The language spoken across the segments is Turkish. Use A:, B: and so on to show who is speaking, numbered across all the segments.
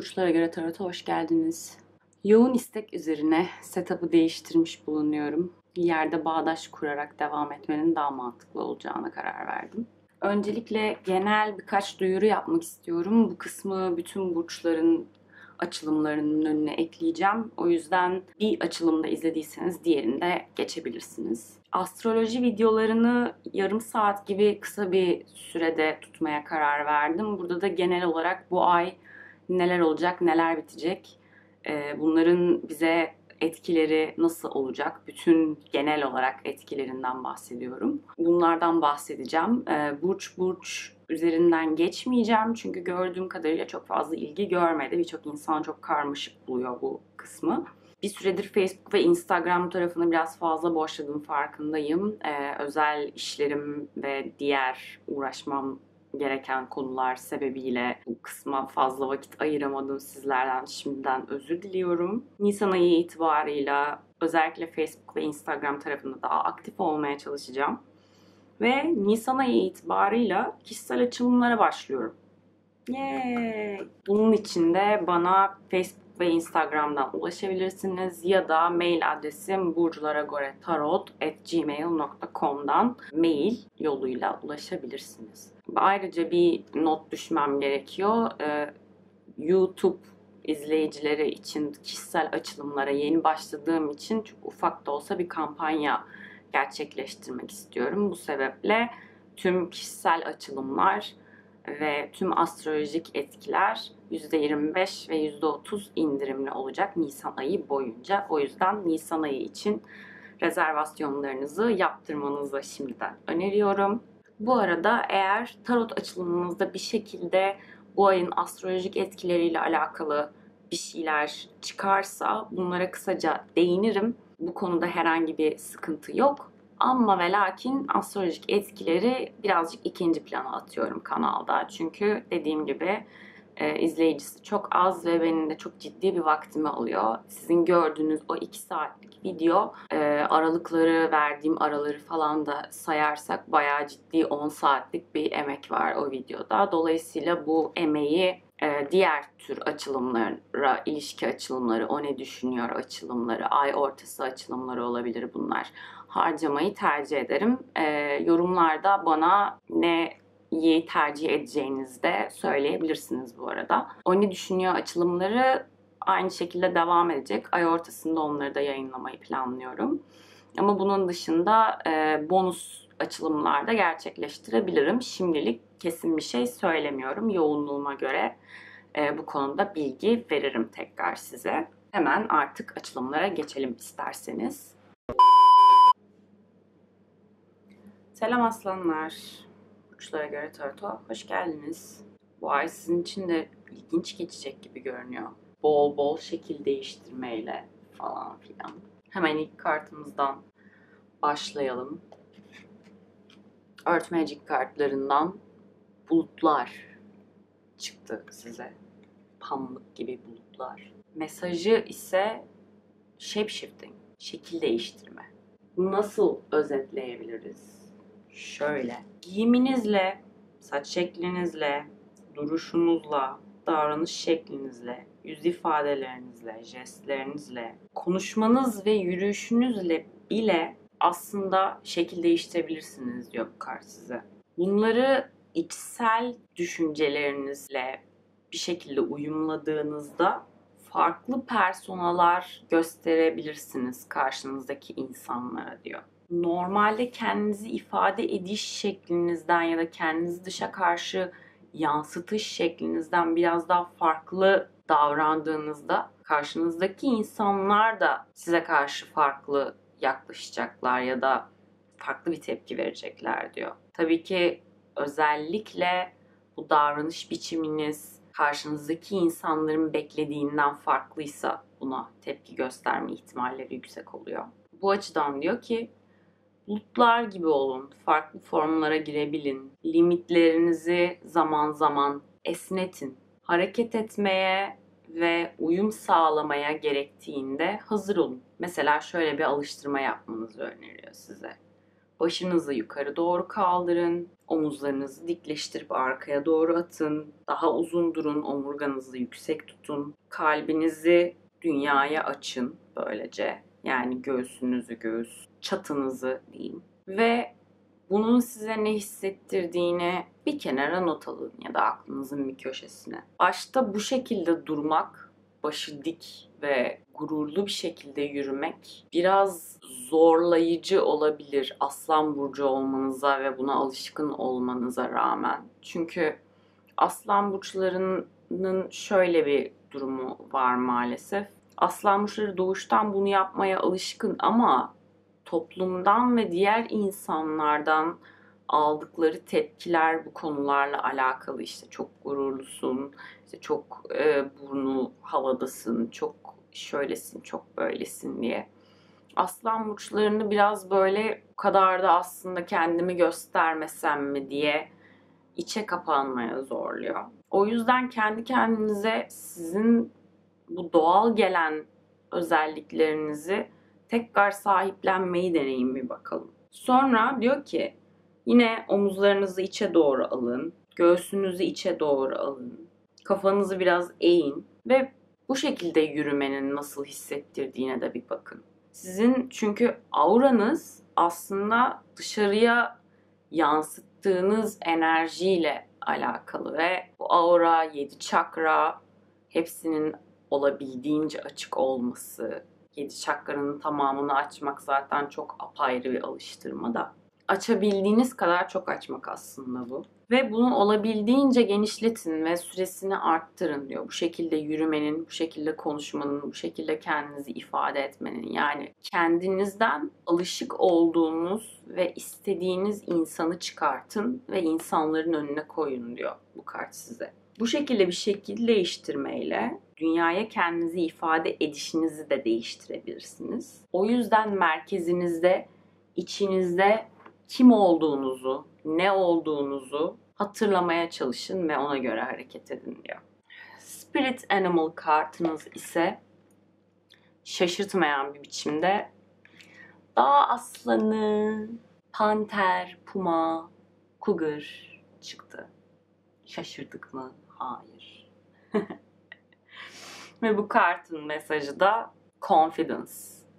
A: Burçlara göre tarota hoş geldiniz. Yoğun istek üzerine setup'ı değiştirmiş bulunuyorum. Yerde bağdaş kurarak devam etmenin daha mantıklı olacağına karar verdim. Öncelikle genel birkaç duyuru yapmak istiyorum. Bu kısmı bütün burçların açılımlarının önüne ekleyeceğim. O yüzden bir açılımda izlediyseniz diğerinde geçebilirsiniz. Astroloji videolarını yarım saat gibi kısa bir sürede tutmaya karar verdim. Burada da genel olarak bu ay neler olacak, neler bitecek, e, bunların bize etkileri nasıl olacak? Bütün genel olarak etkilerinden bahsediyorum. Bunlardan bahsedeceğim. E, burç burç üzerinden geçmeyeceğim çünkü gördüğüm kadarıyla çok fazla ilgi görmedi. Birçok insan çok karmaşık buluyor bu kısmı. Bir süredir Facebook ve Instagram tarafını biraz fazla boşladım farkındayım. Ee, özel işlerim ve diğer uğraşmam gereken konular sebebiyle bu kısma fazla vakit ayıramadım sizlerden şimdiden özür diliyorum. Nisan ayı itibarıyla özellikle Facebook ve Instagram tarafında daha aktif olmaya çalışacağım. Ve Nisan ayı itibarıyla kişisel açılımlara başlıyorum. Yay! Bunun için de bana Facebook ve Instagram'dan ulaşabilirsiniz ya da mail adresim burcularagoretarot.gmail.com'dan mail yoluyla ulaşabilirsiniz. Ayrıca bir not düşmem gerekiyor. Ee, YouTube izleyicileri için kişisel açılımlara yeni başladığım için çok ufak da olsa bir kampanya gerçekleştirmek istiyorum. Bu sebeple tüm kişisel açılımlar ve tüm astrolojik etkiler %25 ve %30 indirimli olacak Nisan ayı boyunca. O yüzden Nisan ayı için rezervasyonlarınızı yaptırmanızı şimdiden öneriyorum. Bu arada eğer tarot açılımınızda bir şekilde bu ayın astrolojik etkileriyle alakalı bir şeyler çıkarsa bunlara kısaca değinirim. Bu konuda herhangi bir sıkıntı yok. Ama ve lakin astrolojik etkileri birazcık ikinci plana atıyorum kanalda. Çünkü dediğim gibi e, izleyicisi çok az ve benim de çok ciddi bir vaktimi alıyor. Sizin gördüğünüz o iki saatlik video e, aralıkları verdiğim araları falan da sayarsak bayağı ciddi 10 saatlik bir emek var o videoda. Dolayısıyla bu emeği e, diğer tür açılımlara, ilişki açılımları, o ne düşünüyor açılımları, ay ortası açılımları olabilir bunlar. Harcamayı tercih ederim. E, yorumlarda bana ne iyi tercih edeceğinizi de söyleyebilirsiniz bu arada. O ne düşünüyor açılımları aynı şekilde devam edecek. Ay ortasında onları da yayınlamayı planlıyorum. Ama bunun dışında e, bonus açılımlarda gerçekleştirebilirim. Şimdilik kesin bir şey söylemiyorum. Yoğunluğuma göre e, bu konuda bilgi veririm tekrar size. Hemen artık açılımlara geçelim isterseniz. Selam aslanlar. Burçlara göre Tarot'a hoş geldiniz. Bu ay sizin için de ilginç geçecek gibi görünüyor. Bol bol şekil değiştirmeyle falan filan. Hemen ilk kartımızdan başlayalım. Earth Magic kartlarından bulutlar çıktı size. Pamuk gibi bulutlar. Mesajı ise shape shifting, şekil değiştirme. Nasıl özetleyebiliriz? Şöyle. Giyiminizle, saç şeklinizle, duruşunuzla, davranış şeklinizle, yüz ifadelerinizle, jestlerinizle, konuşmanız ve yürüyüşünüzle bile aslında şekil değiştirebilirsiniz diyor bu kart size. Bunları içsel düşüncelerinizle bir şekilde uyumladığınızda farklı personalar gösterebilirsiniz karşınızdaki insanlara diyor. Normalde kendinizi ifade ediş şeklinizden ya da kendinizi dışa karşı yansıtış şeklinizden biraz daha farklı davrandığınızda karşınızdaki insanlar da size karşı farklı yaklaşacaklar ya da farklı bir tepki verecekler diyor. Tabii ki özellikle bu davranış biçiminiz karşınızdaki insanların beklediğinden farklıysa buna tepki gösterme ihtimalleri yüksek oluyor. Bu açıdan diyor ki bulutlar gibi olun, farklı formlara girebilin, limitlerinizi zaman zaman esnetin. Hareket etmeye ve uyum sağlamaya gerektiğinde hazır olun. Mesela şöyle bir alıştırma yapmanızı öneriyor size. Başınızı yukarı doğru kaldırın. Omuzlarınızı dikleştirip arkaya doğru atın. Daha uzun durun. Omurganızı yüksek tutun. Kalbinizi dünyaya açın böylece. Yani göğsünüzü göğüs, çatınızı diyeyim. Ve bunun size ne hissettirdiğini bir kenara not alın ya da aklınızın bir köşesine. Başta bu şekilde durmak, başı dik ve gururlu bir şekilde yürümek biraz zorlayıcı olabilir Aslan burcu olmanıza ve buna alışkın olmanıza rağmen. Çünkü Aslan burçlarının şöyle bir durumu var maalesef. Aslan burçları doğuştan bunu yapmaya alışkın ama toplumdan ve diğer insanlardan aldıkları tepkiler bu konularla alakalı işte çok gururlusun, işte çok e, burnu havadasın, çok şöylesin, çok böylesin diye. Aslan burçlarını biraz böyle bu kadar da aslında kendimi göstermesem mi diye içe kapanmaya zorluyor. O yüzden kendi kendinize sizin bu doğal gelen özelliklerinizi tekrar sahiplenmeyi deneyin bir bakalım. Sonra diyor ki yine omuzlarınızı içe doğru alın, göğsünüzü içe doğru alın, kafanızı biraz eğin ve bu şekilde yürümenin nasıl hissettirdiğine de bir bakın. Sizin çünkü auranız aslında dışarıya yansıttığınız enerjiyle alakalı ve bu aura, yedi çakra hepsinin olabildiğince açık olması, yedi çakranın tamamını açmak zaten çok apayrı bir alıştırma da. Açabildiğiniz kadar çok açmak aslında bu. Ve bunu olabildiğince genişletin ve süresini arttırın diyor. Bu şekilde yürümenin, bu şekilde konuşmanın, bu şekilde kendinizi ifade etmenin. Yani kendinizden alışık olduğunuz ve istediğiniz insanı çıkartın ve insanların önüne koyun diyor bu kart size. Bu şekilde bir şekil değiştirmeyle dünyaya kendinizi ifade edişinizi de değiştirebilirsiniz. O yüzden merkezinizde, içinizde kim olduğunuzu, ne olduğunuzu hatırlamaya çalışın ve ona göre hareket edin diyor. Spirit Animal kartınız ise şaşırtmayan bir biçimde dağ aslanı, panter, puma, cougar çıktı. Şaşırdık mı? Hayır. Ve bu kartın mesajı da confidence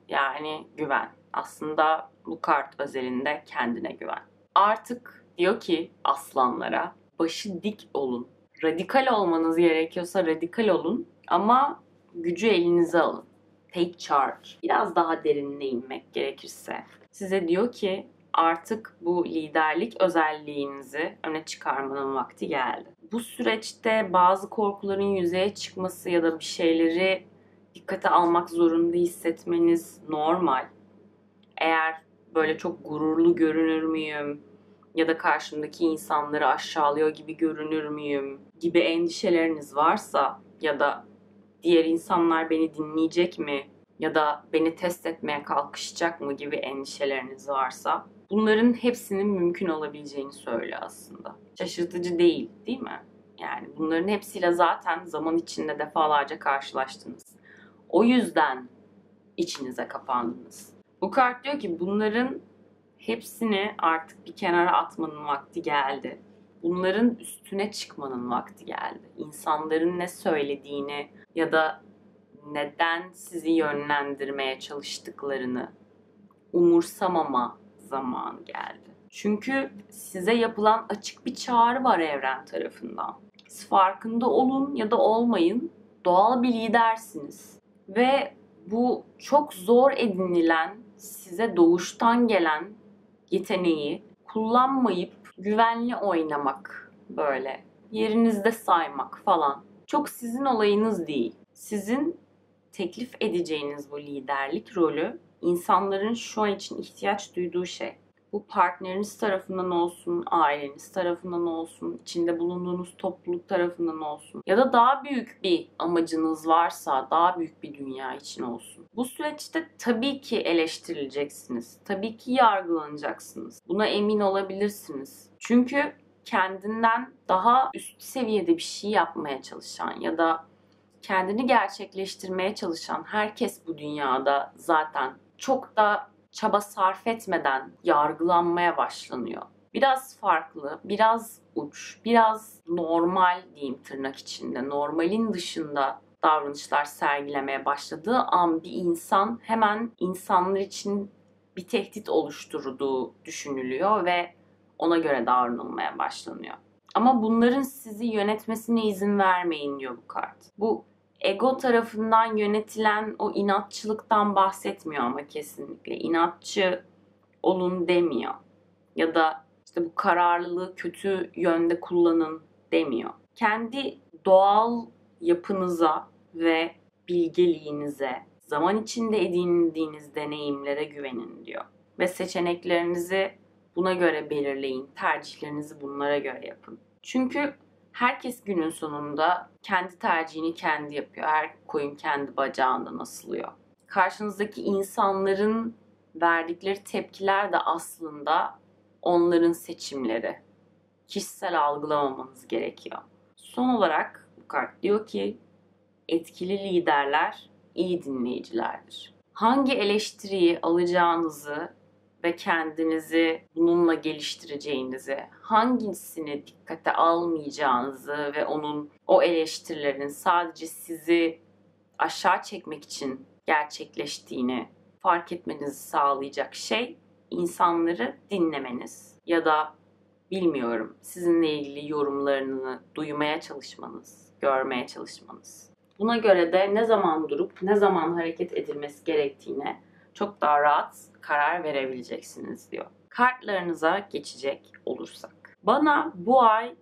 A: yani güven. Aslında bu kart özelinde kendine güven. Artık diyor ki aslanlara başı dik olun. Radikal olmanız gerekiyorsa radikal olun ama gücü elinize alın. Take charge. Biraz daha derinine inmek gerekirse. Size diyor ki artık bu liderlik özelliğinizi öne çıkarmanın vakti geldi. Bu süreçte bazı korkuların yüzeye çıkması ya da bir şeyleri dikkate almak zorunda hissetmeniz normal. Eğer böyle çok gururlu görünür müyüm? Ya da karşımdaki insanları aşağılıyor gibi görünür müyüm? Gibi endişeleriniz varsa ya da diğer insanlar beni dinleyecek mi ya da beni test etmeye kalkışacak mı gibi endişeleriniz varsa bunların hepsinin mümkün olabileceğini söylüyor aslında. Şaşırtıcı değil, değil mi? Yani bunların hepsiyle zaten zaman içinde defalarca karşılaştınız. O yüzden içinize kapandınız. Bu kart diyor ki bunların hepsini artık bir kenara atmanın vakti geldi. Bunların üstüne çıkmanın vakti geldi. İnsanların ne söylediğini ya da neden sizi yönlendirmeye çalıştıklarını umursamama zamanı geldi. Çünkü size yapılan açık bir çağrı var evren tarafından. Siz farkında olun ya da olmayın doğal bir lidersiniz. Ve bu çok zor edinilen, size doğuştan gelen yeteneği kullanmayıp güvenli oynamak böyle. Yerinizde saymak falan. Çok sizin olayınız değil. Sizin teklif edeceğiniz bu liderlik rolü insanların şu an için ihtiyaç duyduğu şey. Bu partneriniz tarafından olsun, aileniz tarafından olsun, içinde bulunduğunuz topluluk tarafından olsun ya da daha büyük bir amacınız varsa daha büyük bir dünya için olsun. Bu süreçte tabii ki eleştirileceksiniz. Tabii ki yargılanacaksınız. Buna emin olabilirsiniz. Çünkü kendinden daha üst seviyede bir şey yapmaya çalışan ya da kendini gerçekleştirmeye çalışan herkes bu dünyada zaten çok da çaba sarf etmeden yargılanmaya başlanıyor. Biraz farklı, biraz uç, biraz normal diyeyim tırnak içinde, normalin dışında davranışlar sergilemeye başladığı an bir insan hemen insanlar için bir tehdit oluşturduğu düşünülüyor ve ona göre davranılmaya başlanıyor. Ama bunların sizi yönetmesine izin vermeyin diyor bu kart. Bu ego tarafından yönetilen o inatçılıktan bahsetmiyor ama kesinlikle. İnatçı olun demiyor. Ya da işte bu kararlılığı kötü yönde kullanın demiyor. Kendi doğal yapınıza ve bilgeliğinize, zaman içinde edindiğiniz deneyimlere güvenin diyor. Ve seçeneklerinizi buna göre belirleyin. Tercihlerinizi bunlara göre yapın. Çünkü herkes günün sonunda kendi tercihini kendi yapıyor. Her koyun kendi bacağından asılıyor. Karşınızdaki insanların verdikleri tepkiler de aslında onların seçimleri. Kişisel algılamamanız gerekiyor. Son olarak bu kart diyor ki etkili liderler iyi dinleyicilerdir. Hangi eleştiriyi alacağınızı ve kendinizi bununla geliştireceğinizi, hangisini dikkate almayacağınızı ve onun o eleştirilerin sadece sizi aşağı çekmek için gerçekleştiğini fark etmenizi sağlayacak şey insanları dinlemeniz ya da bilmiyorum sizinle ilgili yorumlarını duymaya çalışmanız, görmeye çalışmanız. Buna göre de ne zaman durup ne zaman hareket edilmesi gerektiğine çok daha rahat karar verebileceksiniz diyor. Kartlarınıza geçecek olursak. Bana bu ay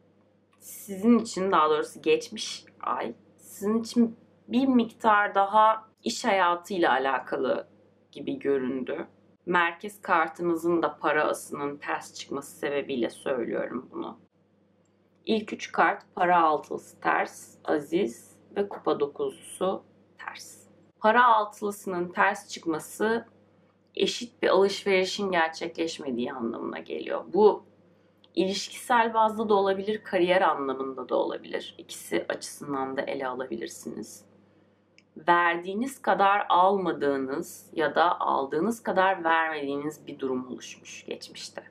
A: sizin için daha doğrusu geçmiş ay sizin için bir miktar daha iş hayatıyla alakalı gibi göründü. Merkez kartınızın da para asının ters çıkması sebebiyle söylüyorum bunu. İlk üç kart para altılısı ters, aziz ve kupa dokuzlusu ters. Para altılısının ters çıkması eşit bir alışverişin gerçekleşmediği anlamına geliyor. Bu ilişkisel bazda da olabilir, kariyer anlamında da olabilir. İkisi açısından da ele alabilirsiniz. Verdiğiniz kadar almadığınız ya da aldığınız kadar vermediğiniz bir durum oluşmuş geçmişte.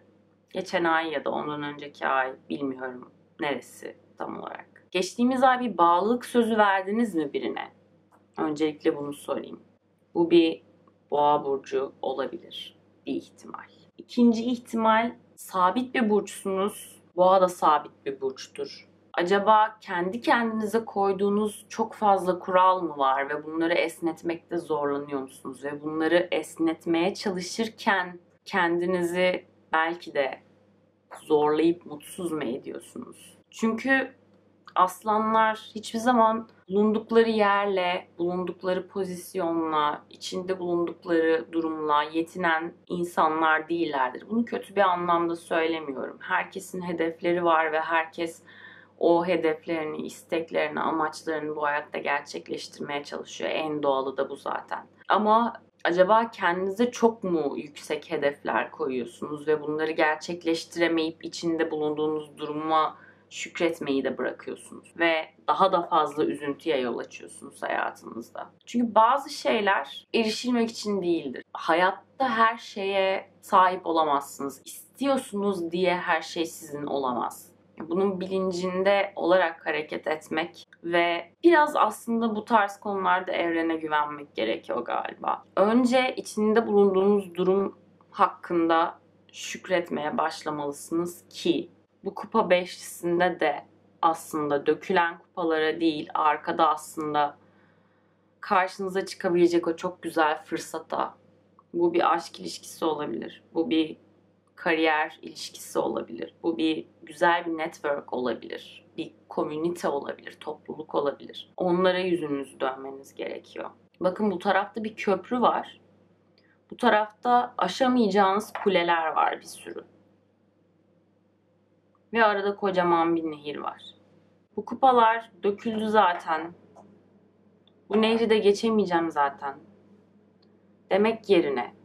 A: Geçen ay ya da ondan önceki ay bilmiyorum neresi tam olarak. Geçtiğimiz ay bir bağlılık sözü verdiniz mi birine? Öncelikle bunu sorayım. Bu bir boğa burcu olabilir. Bir ihtimal. İkinci ihtimal sabit bir burçsunuz. Boğa da sabit bir burçtur. Acaba kendi kendinize koyduğunuz çok fazla kural mı var ve bunları esnetmekte zorlanıyor musunuz? Ve bunları esnetmeye çalışırken kendinizi belki de zorlayıp mutsuz mu ediyorsunuz? Çünkü aslanlar hiçbir zaman bulundukları yerle, bulundukları pozisyonla, içinde bulundukları durumla yetinen insanlar değillerdir. Bunu kötü bir anlamda söylemiyorum. Herkesin hedefleri var ve herkes o hedeflerini, isteklerini, amaçlarını bu hayatta gerçekleştirmeye çalışıyor. En doğalı da bu zaten. Ama acaba kendinize çok mu yüksek hedefler koyuyorsunuz ve bunları gerçekleştiremeyip içinde bulunduğunuz duruma şükretmeyi de bırakıyorsunuz ve daha da fazla üzüntüye yol açıyorsunuz hayatınızda. Çünkü bazı şeyler erişilmek için değildir. Hayatta her şeye sahip olamazsınız. İstiyorsunuz diye her şey sizin olamaz. Bunun bilincinde olarak hareket etmek ve biraz aslında bu tarz konularda evrene güvenmek gerekiyor galiba. Önce içinde bulunduğunuz durum hakkında şükretmeye başlamalısınız ki bu kupa beşlisinde de aslında dökülen kupalara değil arkada aslında karşınıza çıkabilecek o çok güzel fırsata bu bir aşk ilişkisi olabilir. Bu bir kariyer ilişkisi olabilir. Bu bir güzel bir network olabilir. Bir komünite olabilir, topluluk olabilir. Onlara yüzünüzü dönmeniz gerekiyor. Bakın bu tarafta bir köprü var. Bu tarafta aşamayacağınız kuleler var bir sürü. Ve arada kocaman bir nehir var. Bu kupalar döküldü zaten. Bu nehri de geçemeyeceğim zaten. Demek yerine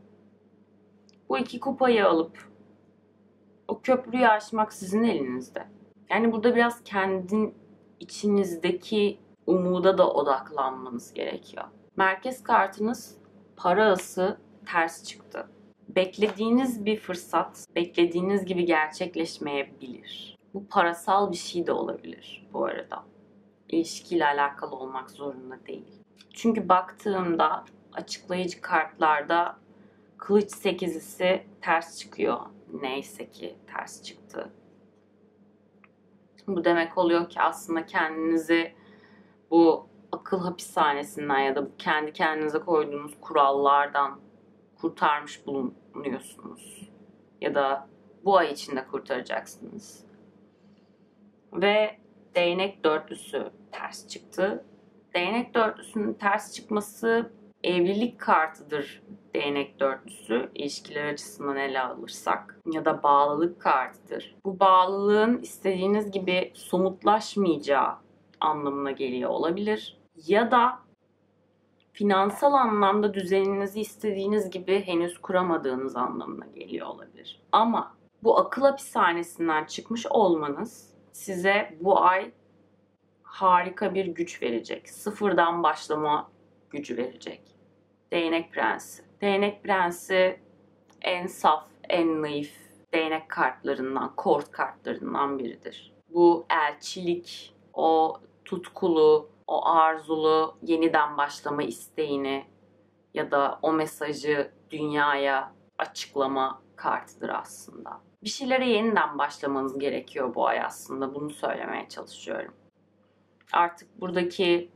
A: bu iki kupayı alıp o köprüyü aşmak sizin elinizde. Yani burada biraz kendin içinizdeki umuda da odaklanmanız gerekiyor. Merkez kartınız para ası ters çıktı. Beklediğiniz bir fırsat beklediğiniz gibi gerçekleşmeyebilir. Bu parasal bir şey de olabilir bu arada. İlişkiyle alakalı olmak zorunda değil. Çünkü baktığımda açıklayıcı kartlarda kılıç sekizisi ters çıkıyor. Neyse ki ters çıktı. Bu demek oluyor ki aslında kendinizi bu akıl hapishanesinden ya da kendi kendinize koyduğunuz kurallardan kurtarmış bulunuyorsunuz. Ya da bu ay içinde kurtaracaksınız. Ve değnek dörtlüsü ters çıktı. Değnek dörtlüsünün ters çıkması evlilik kartıdır değnek dörtlüsü ilişkiler açısından ele alırsak ya da bağlılık kartıdır. Bu bağlılığın istediğiniz gibi somutlaşmayacağı anlamına geliyor olabilir. Ya da finansal anlamda düzeninizi istediğiniz gibi henüz kuramadığınız anlamına geliyor olabilir. Ama bu akıl hapishanesinden çıkmış olmanız size bu ay harika bir güç verecek. Sıfırdan başlama gücü verecek. Değnek Prensi. Değnek Prensi en saf, en naif değnek kartlarından, kort kartlarından biridir. Bu elçilik, o tutkulu, o arzulu yeniden başlama isteğini ya da o mesajı dünyaya açıklama kartıdır aslında. Bir şeylere yeniden başlamanız gerekiyor bu ay aslında. Bunu söylemeye çalışıyorum. Artık buradaki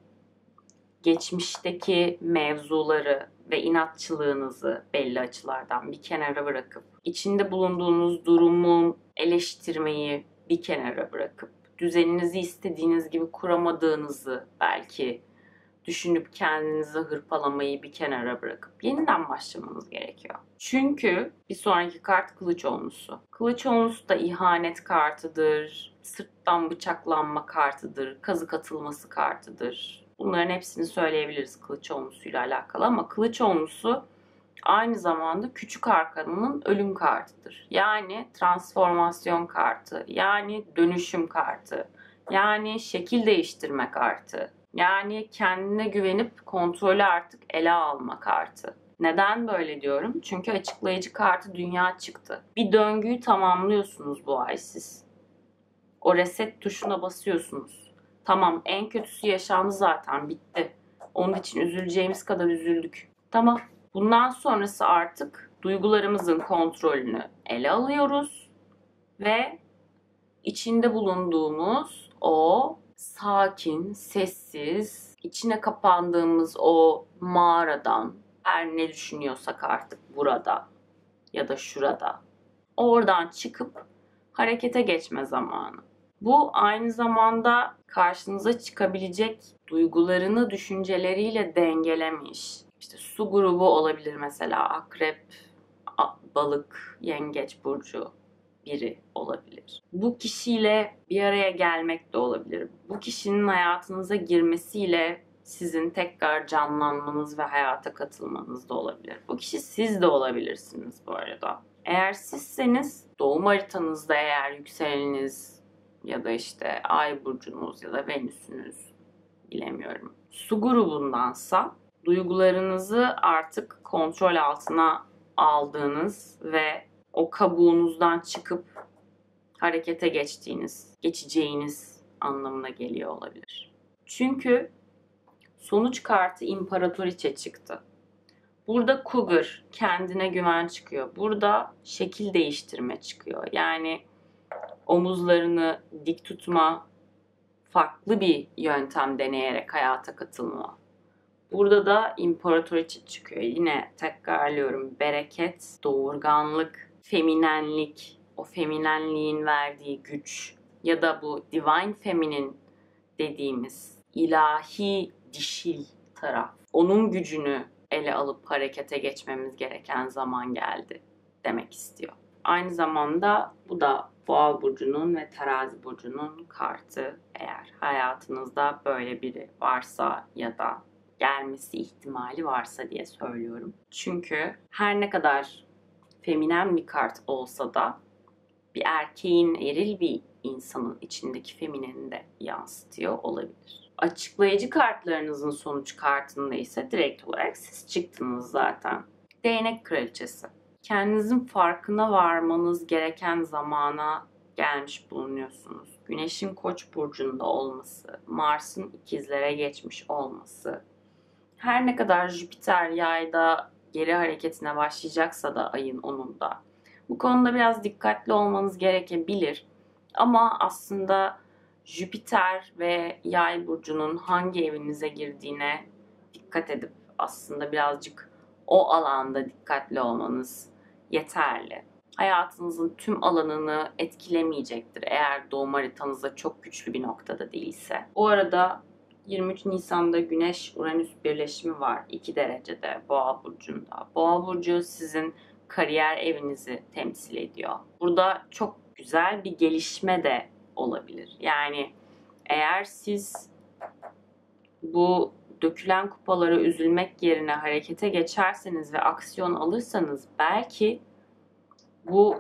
A: geçmişteki mevzuları ve inatçılığınızı belli açılardan bir kenara bırakıp içinde bulunduğunuz durumu eleştirmeyi bir kenara bırakıp düzeninizi istediğiniz gibi kuramadığınızı belki düşünüp kendinizi hırpalamayı bir kenara bırakıp yeniden başlamanız gerekiyor. Çünkü bir sonraki kart kılıç olmusu. Kılıç olmusu da ihanet kartıdır, sırttan bıçaklanma kartıdır, kazık atılması kartıdır. Bunların hepsini söyleyebiliriz kılıç olmusuyla alakalı ama kılıç olmusu aynı zamanda küçük arkanının ölüm kartıdır. Yani transformasyon kartı, yani dönüşüm kartı, yani şekil değiştirme kartı, yani kendine güvenip kontrolü artık ele alma kartı. Neden böyle diyorum? Çünkü açıklayıcı kartı dünya çıktı. Bir döngüyü tamamlıyorsunuz bu ay siz. O reset tuşuna basıyorsunuz. Tamam en kötüsü yaşandı zaten bitti. Onun için üzüleceğimiz kadar üzüldük. Tamam Bundan sonrası artık duygularımızın kontrolünü ele alıyoruz ve içinde bulunduğumuz o sakin, sessiz, içine kapandığımız o mağaradan her ne düşünüyorsak artık burada ya da şurada oradan çıkıp harekete geçme zamanı. Bu aynı zamanda karşınıza çıkabilecek duygularını düşünceleriyle dengelemiş, işte su grubu olabilir mesela akrep, balık, yengeç burcu biri olabilir. Bu kişiyle bir araya gelmek de olabilir. Bu kişinin hayatınıza girmesiyle sizin tekrar canlanmanız ve hayata katılmanız da olabilir. Bu kişi siz de olabilirsiniz bu arada. Eğer sizseniz doğum haritanızda eğer yükseleniniz ya da işte ay burcunuz ya da venüsünüz bilemiyorum. Su grubundansa duygularınızı artık kontrol altına aldığınız ve o kabuğunuzdan çıkıp harekete geçtiğiniz, geçeceğiniz anlamına geliyor olabilir. Çünkü sonuç kartı imparatoriçe çıktı. Burada cougar, kendine güven çıkıyor. Burada şekil değiştirme çıkıyor. Yani omuzlarını dik tutma, farklı bir yöntem deneyerek hayata katılma Burada da imparatoriçe çıkıyor. Yine tekrarlıyorum. Bereket, doğurganlık, feminenlik, o feminenliğin verdiği güç ya da bu divine feminine dediğimiz ilahi dişil taraf. Onun gücünü ele alıp harekete geçmemiz gereken zaman geldi demek istiyor. Aynı zamanda bu da Boğa burcunun ve Terazi burcunun kartı. Eğer hayatınızda böyle biri varsa ya da gelmesi ihtimali varsa diye söylüyorum. Çünkü her ne kadar feminen bir kart olsa da bir erkeğin eril bir insanın içindeki femineni de yansıtıyor olabilir. Açıklayıcı kartlarınızın sonuç kartında ise direkt olarak siz çıktınız zaten. Değnek kraliçesi. kendinizin farkına varmanız gereken zamana gelmiş bulunuyorsunuz. Güneşin Koç burcunda olması, Mars'ın ikizlere geçmiş olması. Her ne kadar Jüpiter yayda geri hareketine başlayacaksa da ayın 10'unda. Bu konuda biraz dikkatli olmanız gerekebilir. Ama aslında Jüpiter ve Yay burcunun hangi evinize girdiğine dikkat edip aslında birazcık o alanda dikkatli olmanız yeterli. Hayatınızın tüm alanını etkilemeyecektir eğer doğum haritanızda çok güçlü bir noktada değilse. Bu arada 23 Nisan'da Güneş-Uranüs birleşimi var 2 derecede Boğa burcunda. Boğa burcu sizin kariyer evinizi temsil ediyor. Burada çok güzel bir gelişme de olabilir. Yani eğer siz bu dökülen kupalara üzülmek yerine harekete geçerseniz ve aksiyon alırsanız belki bu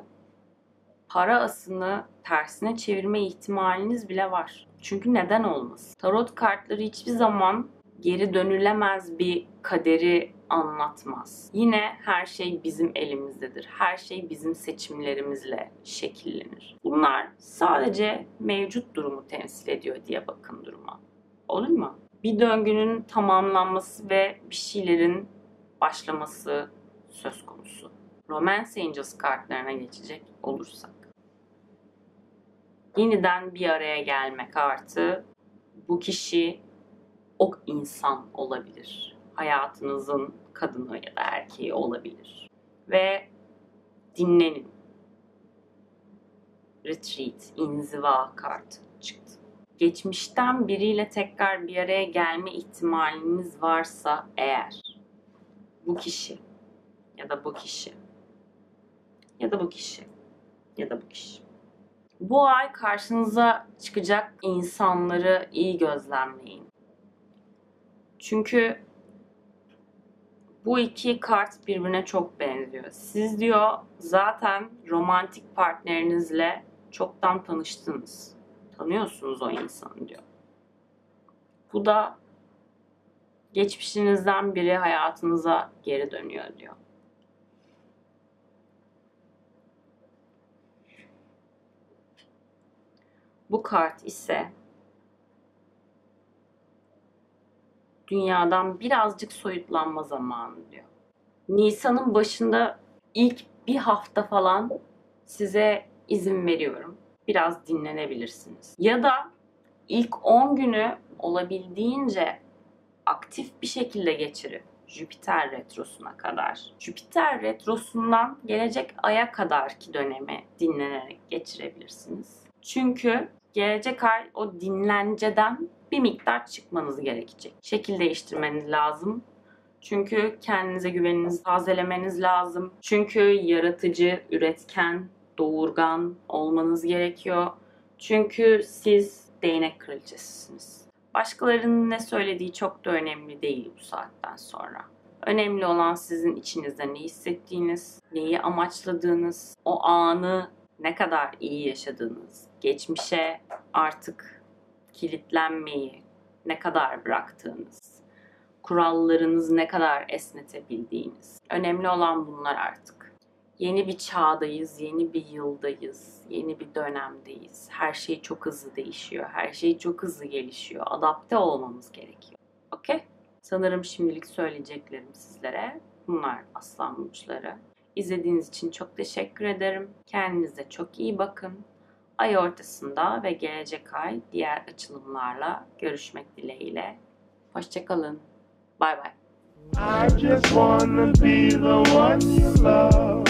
A: para asını tersine çevirme ihtimaliniz bile var. Çünkü neden olmasın? Tarot kartları hiçbir zaman geri dönülemez bir kaderi anlatmaz. Yine her şey bizim elimizdedir. Her şey bizim seçimlerimizle şekillenir. Bunlar sadece mevcut durumu temsil ediyor diye bakın duruma. Olur mu? Bir döngünün tamamlanması ve bir şeylerin başlaması söz konusu. Romance Angels kartlarına geçecek olursak. Yeniden bir araya gelmek artı bu kişi o insan olabilir. Hayatınızın kadını ya da erkeği olabilir. Ve dinlenin. Retreat, inziva kartı çıktı. Geçmişten biriyle tekrar bir araya gelme ihtimaliniz varsa eğer bu kişi ya da bu kişi ya da bu kişi ya da bu kişi. Bu ay karşınıza çıkacak insanları iyi gözlemleyin. Çünkü bu iki kart birbirine çok benziyor. Siz diyor zaten romantik partnerinizle çoktan tanıştınız. Tanıyorsunuz o insanı diyor. Bu da geçmişinizden biri hayatınıza geri dönüyor diyor. Bu kart ise dünyadan birazcık soyutlanma zamanı diyor. Nisan'ın başında ilk bir hafta falan size izin veriyorum. Biraz dinlenebilirsiniz. Ya da ilk 10 günü olabildiğince aktif bir şekilde geçirip Jüpiter retrosuna kadar. Jüpiter retrosundan gelecek aya kadarki dönemi dinlenerek geçirebilirsiniz. Çünkü gelecek ay o dinlenceden bir miktar çıkmanız gerekecek. Şekil değiştirmeniz lazım. Çünkü kendinize güveninizi tazelemeniz lazım. Çünkü yaratıcı, üretken, doğurgan olmanız gerekiyor. Çünkü siz değnek kraliçesisiniz. Başkalarının ne söylediği çok da önemli değil bu saatten sonra. Önemli olan sizin içinizde ne hissettiğiniz, neyi amaçladığınız, o anı ne kadar iyi yaşadığınız, geçmişe artık kilitlenmeyi ne kadar bıraktığınız, kurallarınızı ne kadar esnetebildiğiniz. Önemli olan bunlar artık. Yeni bir çağdayız, yeni bir yıldayız, yeni bir dönemdeyiz. Her şey çok hızlı değişiyor, her şey çok hızlı gelişiyor. Adapte olmamız gerekiyor. Okey? Sanırım şimdilik söyleyeceklerim sizlere bunlar aslan burçları. İzlediğiniz için çok teşekkür ederim. Kendinize çok iyi bakın. Ay ortasında ve gelecek ay diğer açılımlarla görüşmek dileğiyle. Hoşçakalın. Bay bay. I just wanna be the one you love.